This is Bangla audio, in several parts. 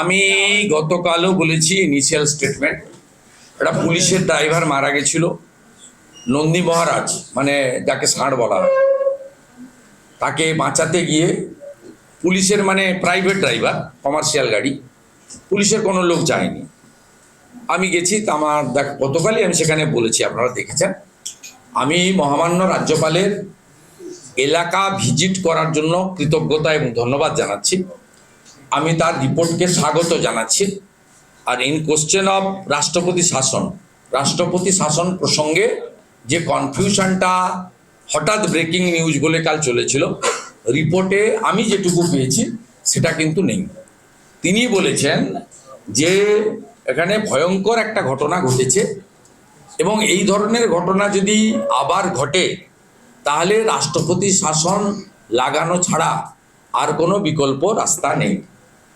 আমি গতকালও বলেছি ইনিশিয়াল স্টেটমেন্ট একটা পুলিশের ড্রাইভার মারা গেছিল, নন্দী মহারাজ মানে যাকে ষাঁড় বলা হয়। তাকে বাঁচাতে গিয়ে পুলিশের মানে প্রাইভেট ড্রাইভার কমার্শিয়াল গাড়ি, পুলিশের কোনো লোক যায়নি। আমি গেছি, তা আমার দেখ, গতকালই আমি সেখানে বলেছি, আপনারা দেখেছেন। আমি মহামান্য রাজ্যপালের এলাকা ভিজিট করার জন্য কৃতজ্ঞতা এবং ধন্যবাদ জানাচ্ছি। আমি তার রিপোর্টকে স্বাগত জানাচ্ছি। আর ইন কোশ্চেন অফ রাষ্ট্রপতি শাসন রাষ্ট্রপতি শাসন প্রসঙ্গে যে কনফিউশনটা হঠাৎ ব্রেকিং নিউজ বলে কাল চলেছিল, রিপোর্টে আমি যেটুকু পেয়েছি সেটা কিন্তু নেই। তিনি বলেছেন যে এখানে ভয়ঙ্কর একটা ঘটনা ঘটেছে এবং এই ধরনের ঘটনা যদি আবার ঘটে তাহলে রাষ্ট্রপতি শাসন লাগানো ছাড়া আর কোনো বিকল্প রাস্তা নেই।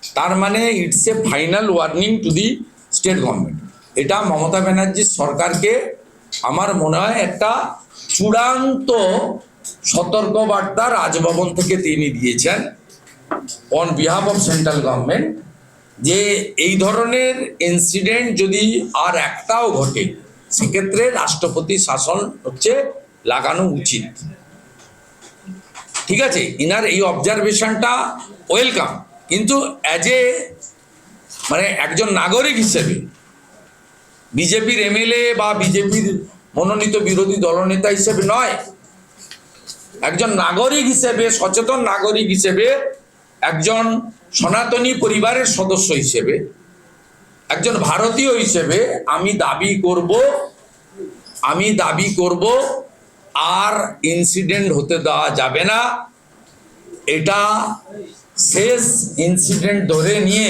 তার মানে it's a final warning to the state government এটা মমতা ব্যানার্জির সরকারকে আমার মনে হয় একটা চূড়ান্ত সতর্কবার্তা রাজভবন থেকে তিনি দিয়েছেন on behalf of central government যে এই ধরনের ইনসিডেন্ট যদি আর একটাও ঘটে, সেক্ষেত্রে রাষ্ট্রপতি শাসন হচ্ছে লাগানো উচিত। ঠিক আছে? ইনার এই অবজারভেশনটা ওয়েলকাম কিন্তু অ্যাজ এ মানে একজন নাগরিক হিসেবে, বিজেপির এমএলএ বা বিজেপির মনোনীত বিরোধী দলনেতা হিসেবে নয়, একজন নাগরিক হিসেবে, সচেতন নাগরিক হিসেবে, একজন সনাতনী পরিবারের সদস্য হিসেবে, একজন ভারতীয় হিসেবে আমি দাবি করব, আমি দাবি করব আর ইনসিডেন্ট হতে দেওয়া যাবে না। এটা শেষ ইনসিডেন্ট ধরে নিয়ে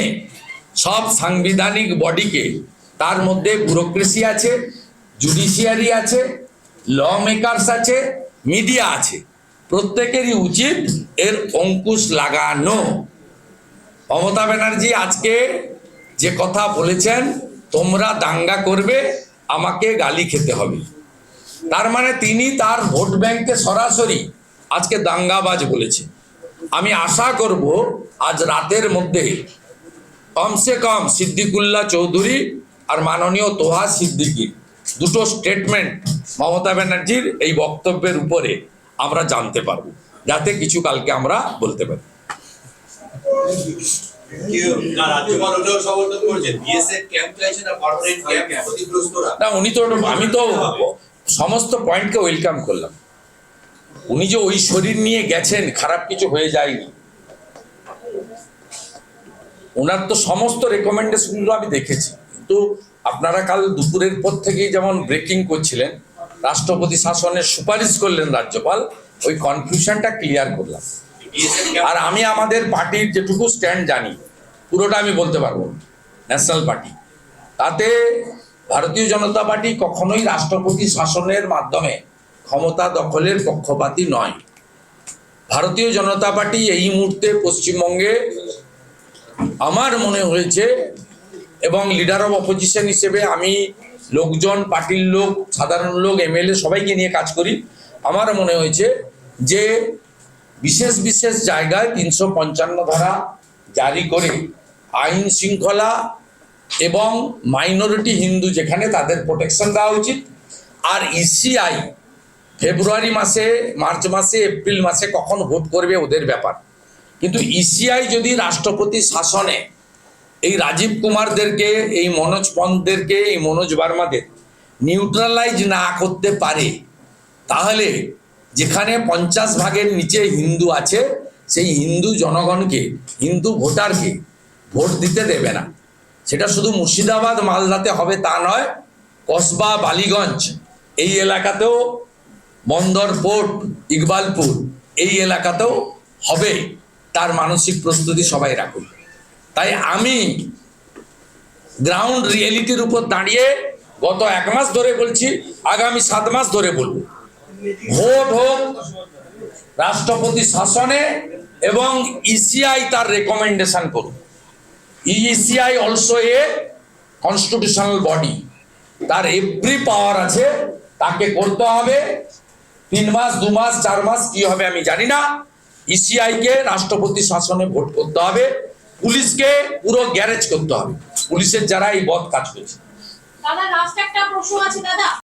সব সাংবিধানিক বডিকে, তার মধ্যে ব্যুরোক্রেসি আছে জুডিশিয়ারি আছে ল মেকারস আছে মিডিয়া আছে। প্রত্যেকেরই উচিত এর অঙ্কুশ লাগানো। মমতা ব্যানার্জি আজকে যে কথা বলেছেন, তোমরা দাঙ্গা করবে, আমাকে গালি খেতে হবে। তার মানে তিনি তার ভোট ব্যাংকে সরাসরি আজকে দাঙ্গাবাজ বলেছে। আমি আশা করব আজ রাতের মধ্যে কমসে কম সিদ্দিকুল্লাহ চৌধুরী আর মাননীয় তোহা সিদ্দিকির দুটো স্টেটমেন্ট মমতা ব্যানার্জির এই বক্তব্যের উপরে আমরা জানতে পারব, যাতে কিছু কালকে আমরা বলতে পারি। আমি তো সমস্ত পয়েন্টকে ওয়েলকাম করলাম। উনি যে ওই শরীর নিয়ে গেছেন, খারাপ কিছু হয়ে যায়নি। ওনার তো সমস্ত রেকমেন্ডেশনগুলো আমি দেখেছি। কিন্তু আপনারা কাল দুপুরের পর থেকেই যেমন ব্রেকিং করছিলেন, রাষ্ট্রপতি শাসনের সুপারিশ করলেন রাজ্যপাল, ওই কনফিউশনটা ক্লিয়ার করলাম। আর আমি আমাদের পার্টির যেটুকু স্ট্যান্ড জানি, পুরোটা আমি বলতে পারব ন্যাশনাল পার্টি। তাতে ভারতীয় জনতা পার্টি কখনোই রাষ্ট্রপতি শাসনের মাধ্যমে ক্ষমতা দখলের পক্ষপাতী নয়। ভারতীয় জনতা পার্টি এই মুহূর্তে পশ্চিমবঙ্গে আমার মনে হয়েছে এবং লিডার অফ অপোজিশন হিসেবে আমি লোকজন, পার্টির লোক, সাধারণ লোক, এমএলএ সবাইকে নিয়ে কাজ করি। আমার মনে হয়েছে যে বিশেষ বিশেষ জায়গায় তিনশো পঞ্চান্ন ধারা জারি করে আইন শৃঙ্খলা এবং মাইনরিটি হিন্দু যেখানে তাদের প্রোটেকশন দেওয়া উচিত। আর ইসিআই ফেব্রুয়ারি মাসে মার্চ মাসে এপ্রিল মাসে কখন ভোট করবে ওদের ব্যাপার। কিন্তু ইসিআই যদি রাষ্ট্রপতি শাসনে এই রাজীব কুমারদেরকে, এই মনোজ পন্তদেরকে, এই মনোজ বার্মাদের নিউট্রালাইজ না করতে পারে, তাহলে যেখানে পঞ্চাশ ভাগের নিচে হিন্দু আছে, সেই হিন্দু জনগণকে, হিন্দু ভোটারকে ভোট দিতে দেবে না। সেটা শুধু মুর্শিদাবাদ মালদাতে হবে তা নয়, কসবা, বালিগঞ্জ, এই এলাকাতেও বন্দর পোর্ট ইকবালপুর, এই এলাকাতেও হবে। তার মানসিক প্রস্তুতি সবাই রাখুন। তাই আমি গ্রাউন্ড রিয়েলিটির উপর দাঁড়িয়ে গত এক মাস ধরে বলছি, আগামী সাত মাস ধরে বলব। ভোট হোক, রাষ্ট্রপতি শাসনে এবং ইসিআই তার রেকমেন্ডেশন করুন ECI also a constitutional body তার এভরি পাওয়ার আছে, তাকে করতে হবে। তিন মাস, দু মাস, চার মাস, কি হবে আমি জানি না। ইসিআই কে রাষ্ট্রপতি শাসনে ভোট করতে হবে। পুলিশকে পুরো গ্যারেজ করতে হবে। পুলিশের যারা এই বদ কাজ করছে। দাদা লাস্ট একটা প্রশ্ন আছে, দাদা।